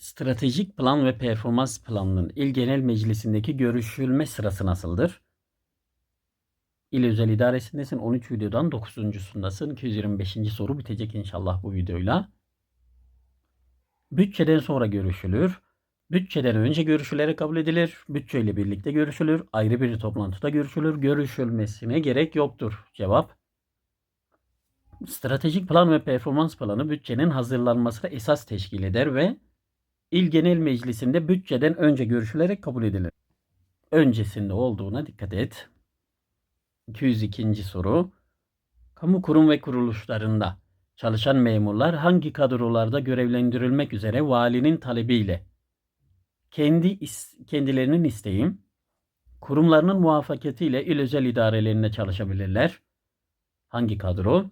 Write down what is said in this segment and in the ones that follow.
Stratejik plan ve performans planının il genel meclisindeki görüşülme sırası nasıldır? İl özel idaresindesin 13 videodan 9.sundasın. 225. soru bitecek inşallah bu videoyla. Bütçeden sonra görüşülür. Bütçeden önce görüşülerek kabul edilir. Bütçeyle birlikte görüşülür. Ayrı bir toplantıda görüşülür. Görüşülmesine gerek yoktur. Cevap. Stratejik plan ve performans planı bütçenin hazırlanmasına esas teşkil eder ve İl Genel Meclisi'nde bütçeden önce görüşülerek kabul edilir. Öncesinde olduğuna dikkat et. 202. soru. Kamu kurum ve kuruluşlarında çalışan memurlar hangi kadrolarda görevlendirilmek üzere valinin talebiyle kendi kendilerinin isteği kurumlarının muvaffakiyetiyle il özel idarelerinde çalışabilirler. Hangi kadro?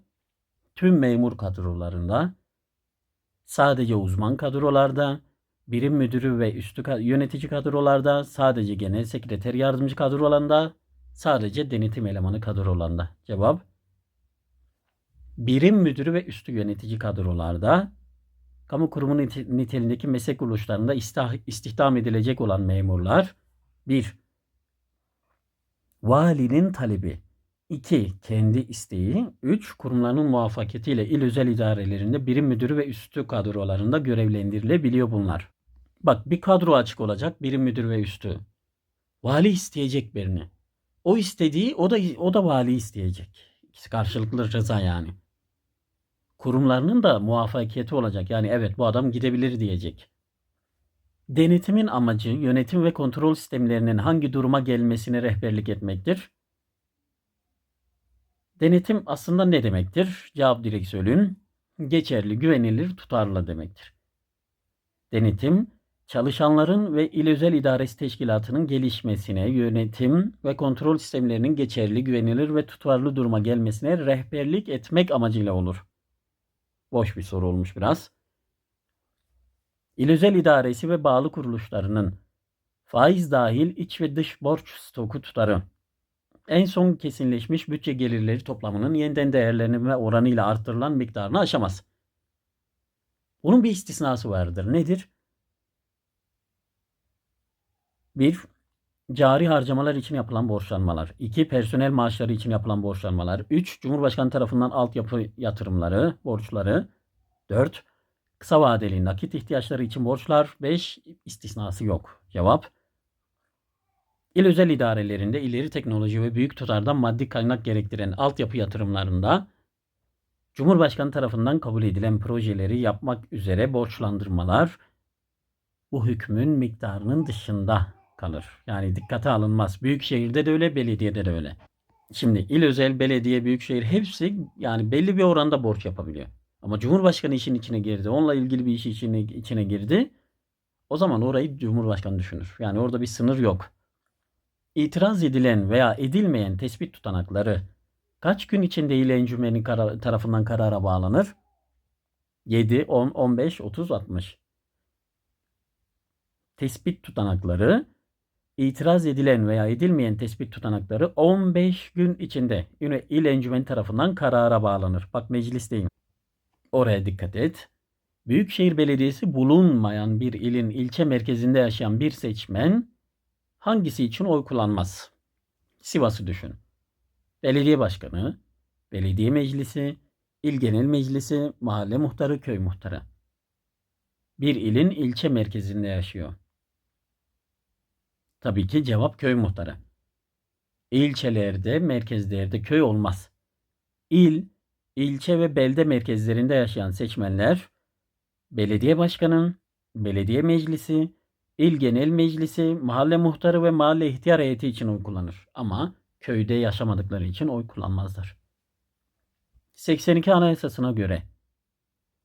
Tüm memur kadrolarında, sadece uzman kadrolarda, birim müdürü ve üstü yönetici kadrolarda, sadece genel sekreter yardımcı kadrolarında, sadece denetim elemanı kadrolarında. Cevap birim müdürü ve üstü yönetici kadrolarda, kamu kurumu nite- niteliğindeki meslek kuruluşlarında istihdam edilecek olan memurlar 1. Valinin talebi 2. Kendi isteği 3. Kurumların muvaffakiyetiyle il özel idarelerinde birim müdürü ve üstü kadrolarında görevlendirilebiliyor bunlar. Bak bir kadro açık olacak birim müdürü ve üstü. Vali isteyecek birini. O istediği o da o da vali isteyecek. İkisi karşılıklı rıza yani. Kurumlarının da muvaffakiyeti olacak. Yani evet bu adam gidebilir diyecek. Denetimin amacı yönetim ve kontrol sistemlerinin hangi duruma gelmesine rehberlik etmektir. Denetim aslında ne demektir? Cevap direkt söyleyeyim. Geçerli, güvenilir, tutarlı demektir. Denetim, çalışanların ve il özel idaresi teşkilatının gelişmesine, yönetim ve kontrol sistemlerinin geçerli, güvenilir ve tutarlı duruma gelmesine rehberlik etmek amacıyla olur. Boş bir soru olmuş biraz. İl özel idaresi ve bağlı kuruluşlarının faiz dahil iç ve dış borç stoku tutarı en son kesinleşmiş bütçe gelirleri toplamının yeniden değerlenme oranıyla arttırılan miktarını aşamaz. Bunun bir istisnası vardır. Nedir? 1. Cari harcamalar için yapılan borçlanmalar. 2. Personel maaşları için yapılan borçlanmalar. 3. Cumhurbaşkanı tarafından altyapı yatırımları, borçları. 4. Kısa vadeli nakit ihtiyaçları için borçlar. 5. istisnası yok. Cevap. İl özel idarelerinde ileri teknoloji ve büyük tutarda maddi kaynak gerektiren altyapı yatırımlarında Cumhurbaşkanı tarafından kabul edilen projeleri yapmak üzere borçlandırmalar bu hükmün miktarının dışında kalır. Yani dikkate alınmaz. Büyük şehirde de öyle, belediyede de öyle. Şimdi il özel, belediye, büyükşehir hepsi yani belli bir oranda borç yapabiliyor. Ama Cumhurbaşkanı işin içine girdi. Onunla ilgili bir iş içine, içine girdi. O zaman orayı Cumhurbaşkanı düşünür. Yani orada bir sınır yok. İtiraz edilen veya edilmeyen tespit tutanakları kaç gün içinde il encümeni kara- tarafından karara bağlanır? 7, 10, 15, 30, 60. Tespit tutanakları itiraz edilen veya edilmeyen tespit tutanakları 15 gün içinde yine il encümeni tarafından karara bağlanır. Bak meclisteyim. Oraya dikkat et. Büyükşehir Belediyesi bulunmayan bir ilin ilçe merkezinde yaşayan bir seçmen hangisi için oy kullanmaz? Sivas'ı düşün. Belediye başkanı, belediye meclisi, il genel meclisi, mahalle muhtarı, köy muhtarı. Bir ilin ilçe merkezinde yaşıyor. Tabii ki cevap köy muhtarı. İlçelerde, merkezlerde köy olmaz. İl, ilçe ve belde merkezlerinde yaşayan seçmenler belediye başkanı, belediye meclisi, il genel meclisi, mahalle muhtarı ve mahalle ihtiyar heyeti için oy kullanır. Ama köyde yaşamadıkları için oy kullanmazlar. 82 Anayasasına göre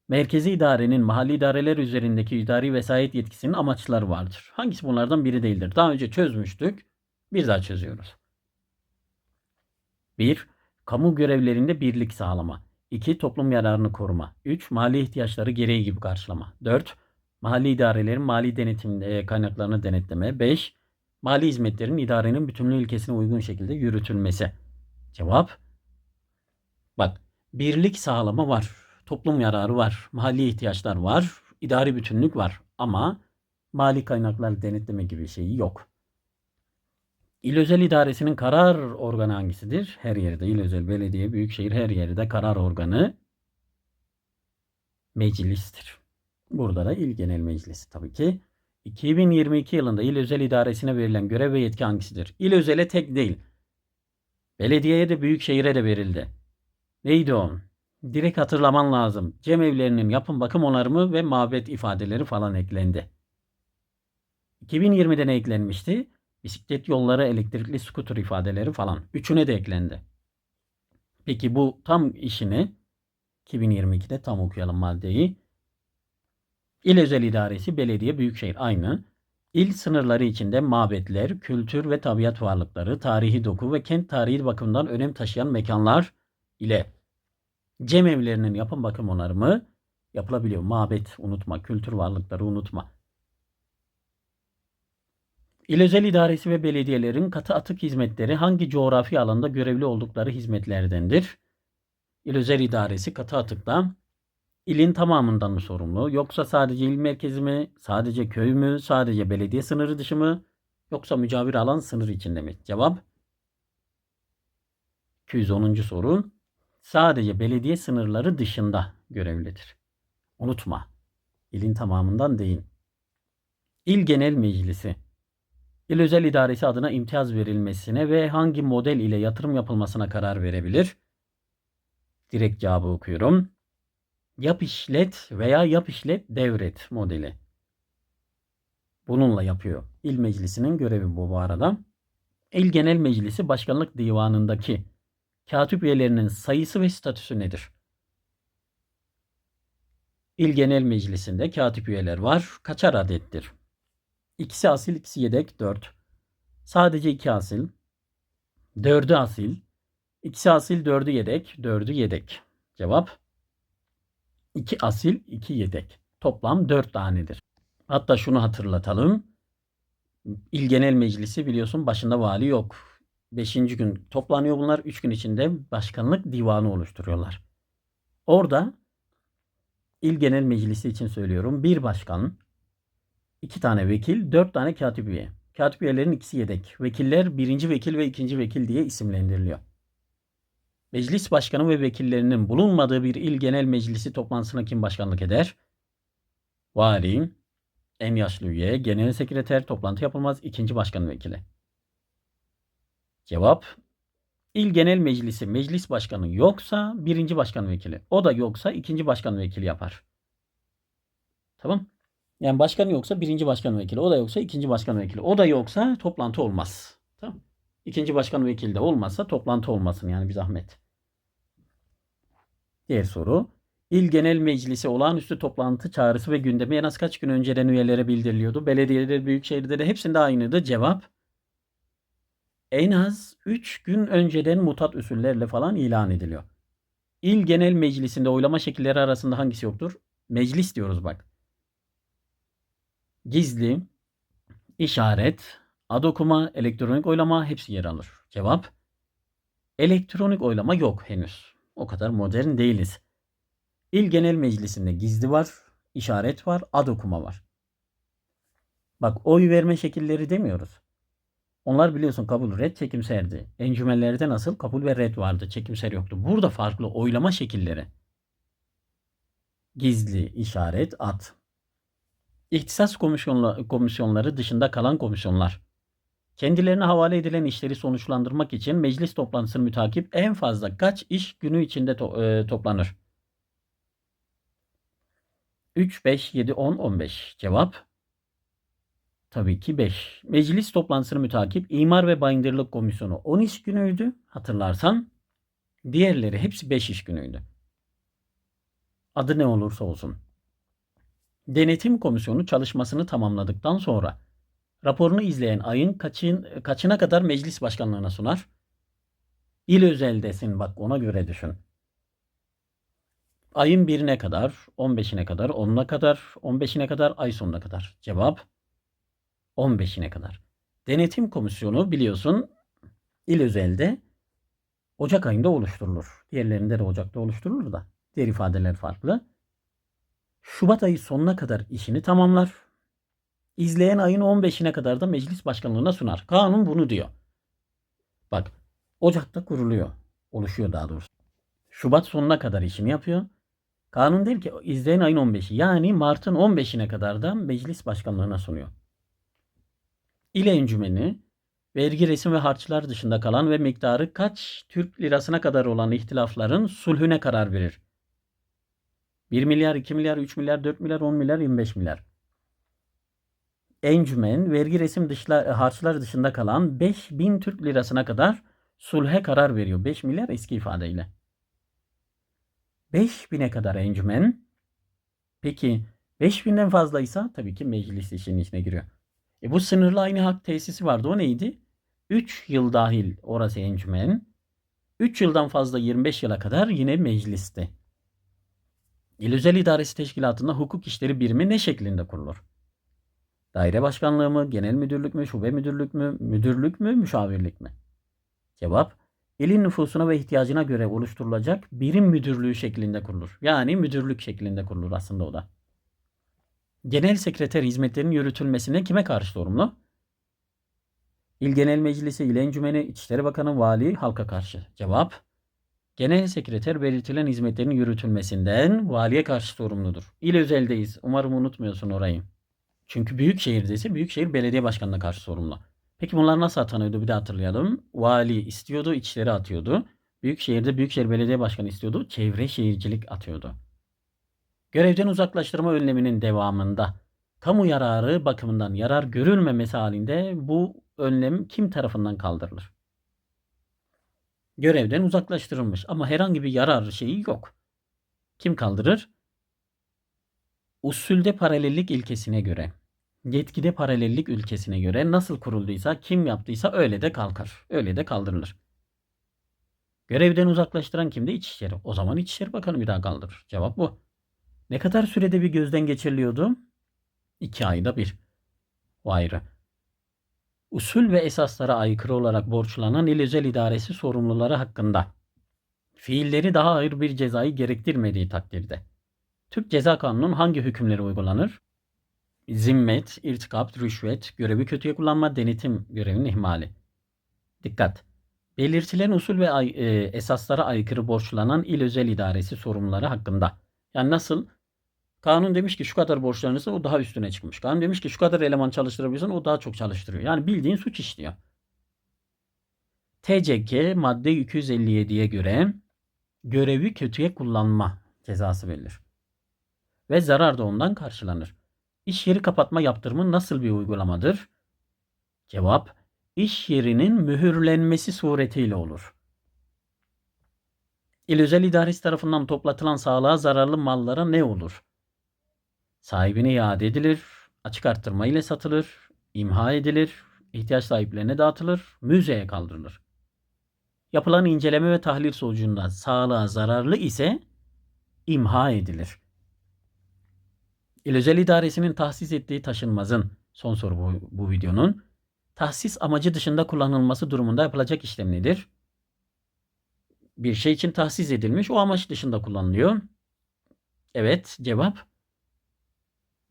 merkezi idarenin mahalli idareler üzerindeki idari vesayet yetkisinin amaçları vardır. Hangisi bunlardan biri değildir? Daha önce çözmüştük. Bir daha çözüyoruz. 1. Kamu görevlerinde birlik sağlama. 2. Toplum yararını koruma. 3. Mali ihtiyaçları gereği gibi karşılama. 4. Mahalli idarelerin mali denetim e, kaynaklarını denetleme. 5. Mali hizmetlerin idarenin bütünlüğü ilkesine uygun şekilde yürütülmesi. Cevap. Bak birlik sağlama var. Toplum yararı var. Mahalli ihtiyaçlar var. idari bütünlük var. ama mali kaynaklar denetleme gibi şeyi yok. İl özel idaresinin karar organı hangisidir? Her yerde il özel belediye, büyükşehir her yerde karar organı meclistir. Burada da il genel meclisi tabii ki. 2022 yılında il özel idaresine verilen görev ve yetki hangisidir? İl özele tek değil. Belediyeye de büyükşehire de verildi. Neydi o? Direkt hatırlaman lazım. Cem evlerinin yapım bakım onarımı ve mabet ifadeleri falan eklendi. 2020'de ne eklenmişti? Bisiklet yolları, elektrikli skuter ifadeleri falan. Üçüne de eklendi. Peki bu tam işini 2022'de tam okuyalım maddeyi. İl özel idaresi, belediye, büyükşehir aynı. İl sınırları içinde mabetler, kültür ve tabiat varlıkları, tarihi doku ve kent tarihi bakımından önem taşıyan mekanlar ile cem evlerinin yapım bakım onarımı yapılabiliyor. Mabet unutma, kültür varlıkları unutma. İl özel idaresi ve belediyelerin katı atık hizmetleri hangi coğrafi alanda görevli oldukları hizmetlerdendir? İl özel idaresi katı atıkta ilin tamamından mı sorumlu? Yoksa sadece il merkezi mi? Sadece köy mü? Sadece belediye sınırı dışı mı? Yoksa mücavir alan sınır içinde mi? Cevap 210. soru. Sadece belediye sınırları dışında görevlidir. Unutma. İlin tamamından değil. İl Genel Meclisi İl Özel İdaresi adına imtiyaz verilmesine ve hangi model ile yatırım yapılmasına karar verebilir? Direkt cevabı okuyorum. Yap işlet veya yap işlet devret modeli. Bununla yapıyor. İl Meclisi'nin görevi bu bu arada. İl Genel Meclisi Başkanlık Divanı'ndaki katip üyelerinin sayısı ve statüsü nedir? İl Genel Meclisi'nde katip üyeler var. Kaçar adettir? İkisi asil, ikisi yedek 4. Sadece iki asil. Dördü asil. İkisi asil, dördü yedek. Dördü yedek. Cevap 2 asil, 2 yedek. Toplam 4 tanedir. Hatta şunu hatırlatalım. İl Genel Meclisi biliyorsun başında vali yok. 5. gün toplanıyor bunlar. 3 gün içinde başkanlık divanı oluşturuyorlar. Orada İl Genel Meclisi için söylüyorum. Bir başkan, iki tane vekil, dört tane katip üye. Katip üyelerin ikisi yedek. Vekiller birinci vekil ve ikinci vekil diye isimlendiriliyor. Meclis başkanı ve vekillerinin bulunmadığı bir il genel meclisi toplantısına kim başkanlık eder? Vali, en yaşlı üye, genel sekreter, toplantı yapılmaz, ikinci başkan vekili. Cevap, İl Genel Meclisi meclis başkanı yoksa birinci başkan vekili. O da yoksa ikinci başkan vekili yapar. Tamam. Yani başkan yoksa birinci başkan vekili. O da yoksa ikinci başkan vekili. O da yoksa toplantı olmaz. Tamam. İkinci başkan vekili de olmazsa toplantı olmasın yani bir zahmet. Diğer soru. İl Genel Meclisi olağanüstü toplantı çağrısı ve gündemi en az kaç gün önceden üyelere bildiriliyordu? Belediyede, büyükşehirde de hepsinde aynıydı. Cevap en az 3 gün önceden mutat usullerle falan ilan ediliyor. İl Genel Meclisi'nde oylama şekilleri arasında hangisi yoktur? Meclis diyoruz bak. Gizli, işaret, ad okuma, elektronik oylama hepsi yer alır. Cevap elektronik oylama yok henüz. O kadar modern değiliz. İl Genel Meclisi'nde gizli var, işaret var, ad okuma var. Bak oy verme şekilleri demiyoruz. Onlar biliyorsun kabul red çekimserdi. Encümellerde nasıl kabul ve red vardı. Çekimser yoktu. Burada farklı oylama şekilleri. Gizli, işaret, at. İhtisas komisyonla, komisyonları dışında kalan komisyonlar. Kendilerine havale edilen işleri sonuçlandırmak için meclis toplantısını mütakip en fazla kaç iş günü içinde to- e, toplanır? 3, 5, 7, 10, 15. Cevap Tabii ki 5. Meclis toplantısını mütakip İmar ve Bayındırlık Komisyonu 10 iş günüydü hatırlarsan. Diğerleri hepsi 5 iş günüydü. Adı ne olursa olsun. Denetim Komisyonu çalışmasını tamamladıktan sonra raporunu izleyen ayın kaçın, kaçına kadar meclis başkanlığına sunar? İl özeldesin bak ona göre düşün. Ayın birine kadar, 15'ine kadar, 10'una kadar, 15'ine kadar, ay sonuna kadar. Cevap 15'ine kadar. Denetim komisyonu biliyorsun il özelde Ocak ayında oluşturulur. Diğerlerinde de Ocak'ta oluşturulur da. Diğer ifadeler farklı. Şubat ayı sonuna kadar işini tamamlar. İzleyen ayın 15'ine kadar da meclis başkanlığına sunar. Kanun bunu diyor. Bak Ocak'ta kuruluyor. Oluşuyor daha doğrusu. Şubat sonuna kadar işini yapıyor. Kanun der ki izleyen ayın 15'i yani Mart'ın 15'ine kadar da meclis başkanlığına sunuyor. İl encümeni vergi resim ve harçlar dışında kalan ve miktarı kaç Türk lirasına kadar olan ihtilafların sulhüne karar verir. 1 milyar, 2 milyar, 3 milyar, 4 milyar, 10 milyar, 25 milyar. Encümen vergi resim dışla, harçlar dışında kalan 5000 Türk lirasına kadar sulhe karar veriyor. 5 milyar eski ifadeyle. 5000'e kadar encümen. Peki 5000'den fazlaysa tabii ki meclis işinin içine giriyor. E bu sınırlı aynı hak tesisi vardı. O neydi? 3 yıl dahil orası encümen. 3 yıldan fazla 25 yıla kadar yine mecliste. İl Özel İdaresi Teşkilatı'nda hukuk işleri birimi ne şeklinde kurulur? Daire başkanlığı mı, genel müdürlük mü, şube müdürlük mü, müdürlük mü, müşavirlik mi? Cevap, ilin nüfusuna ve ihtiyacına göre oluşturulacak birim müdürlüğü şeklinde kurulur. Yani müdürlük şeklinde kurulur aslında o da. Genel sekreter hizmetlerinin yürütülmesine kime karşı sorumlu? İl Genel Meclisi, İl Encümeni, İçişleri Bakanı, Vali, halka karşı. Cevap, Genel sekreter belirtilen hizmetlerin yürütülmesinden valiye karşı sorumludur. İl özeldeyiz. Umarım unutmuyorsun orayı. Çünkü büyük şehirdeyse büyükşehir belediye başkanına karşı sorumlu. Peki bunlar nasıl atanıyordu bir de hatırlayalım. Vali istiyordu, içleri atıyordu. Büyükşehir'de Büyükşehir Belediye Başkanı istiyordu, çevre şehircilik atıyordu. Görevden uzaklaştırma önleminin devamında kamu yararı bakımından yarar görülmemesi halinde bu önlem kim tarafından kaldırılır? Görevden uzaklaştırılmış ama herhangi bir yarar şeyi yok. Kim kaldırır? Usulde paralellik ilkesine göre, yetkide paralellik ülkesine göre nasıl kurulduysa, kim yaptıysa öyle de kalkar. Öyle de kaldırılır. Görevden uzaklaştıran kimdi? İçişleri. O zaman İçişleri Bakanı bir daha kaldırır. Cevap bu. Ne kadar sürede bir gözden geçiriliyordu? İki ayda bir. O ayrı. Usul ve esaslara aykırı olarak borçlanan il özel idaresi sorumluları hakkında fiilleri daha ağır bir cezayı gerektirmediği takdirde Türk Ceza Kanunu'nun hangi hükümleri uygulanır? Zimmet, irtikap, rüşvet, görevi kötüye kullanma, denetim görevinin ihmali. Dikkat! Belirtilen usul ve e, esaslara aykırı borçlanan il özel idaresi sorumluları hakkında. Yani nasıl? Kanun demiş ki şu kadar borçlanırsa o daha üstüne çıkmış. Kanun demiş ki şu kadar eleman çalıştırabiliyorsan o daha çok çalıştırıyor. Yani bildiğin suç işliyor. TCK madde 257'ye göre görevi kötüye kullanma cezası verilir. Ve zarar da ondan karşılanır. İş yeri kapatma yaptırımı nasıl bir uygulamadır? Cevap, iş yerinin mühürlenmesi suretiyle olur. İl özel idaresi tarafından toplatılan sağlığa zararlı mallara ne olur? Sahibine iade edilir, açık arttırma ile satılır, imha edilir, ihtiyaç sahiplerine dağıtılır, müzeye kaldırılır. Yapılan inceleme ve tahlil sonucunda sağlığa zararlı ise imha edilir. İl Özel İdaresi'nin tahsis ettiği taşınmazın son soru bu, bu videonun tahsis amacı dışında kullanılması durumunda yapılacak işlem nedir? Bir şey için tahsis edilmiş o amaç dışında kullanılıyor. Evet cevap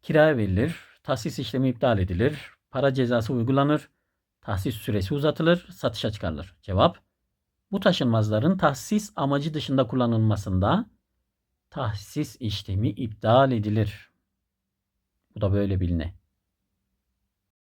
kiraya verilir, tahsis işlemi iptal edilir, para cezası uygulanır, tahsis süresi uzatılır, satışa çıkarılır. Cevap bu taşınmazların tahsis amacı dışında kullanılmasında tahsis işlemi iptal edilir. Bu da böyle biline.